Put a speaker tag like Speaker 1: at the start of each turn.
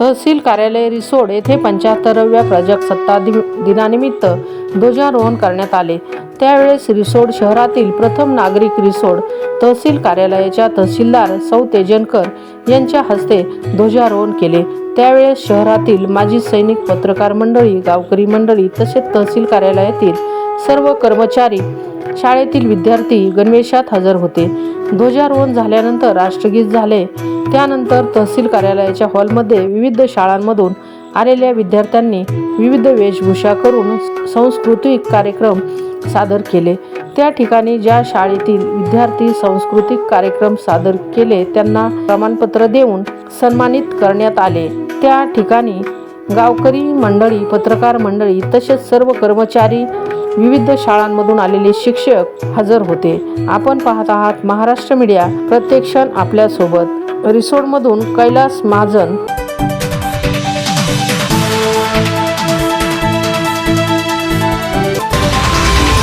Speaker 1: तहसील कार्यालय रिसोड येथे पंच्याहत्तराव्या प्रजासत्ताक दिनानिमित्त ध्वजारोहण करण्यात आले. त्यावेळेस रिसोड शहरातील प्रथम नागरिक रिसोड तहसील कार्यालयाच्या तहसीलदार सौ तेजनकर यांच्या हस्ते ध्वजारोहण केले. त्यावेळेस शहरातील माजी सैनिक पत्रकार मंडळी गावकरी मंडळी तसेच तहसील कार्यालयातील सर्व कर्मचारी शाळेतील विद्यार्थी गणवेशात हजर होते. ध्वजारोहण झाल्यानंतर राष्ट्रगीत झाले. त्यानंतर तहसील कार्यालयाच्या हॉलमध्ये विविध शाळांमधून आलेल्या विद्यार्थ्यांनी विविध वेशभूषा करून सांस्कृतिक कार्यक्रम सादर केले. त्या ठिकाणी ज्या शाळेतील विद्यार्थी सांस्कृतिक कार्यक्रम सादर केले त्यांना प्रमाणपत्र देऊन सन्मानित करण्यात आले. त्या ठिकाणी गावकरी मंडळी पत्रकार मंडळी तसेच सर्व कर्मचारी विविध शाळांमधून आलेले शिक्षक हजर होते. आपण पाहत आहात महाराष्ट्र मीडिया. प्रत्येक क्षण आपल्यासोबत. रिसोडमधून कैलास महाजन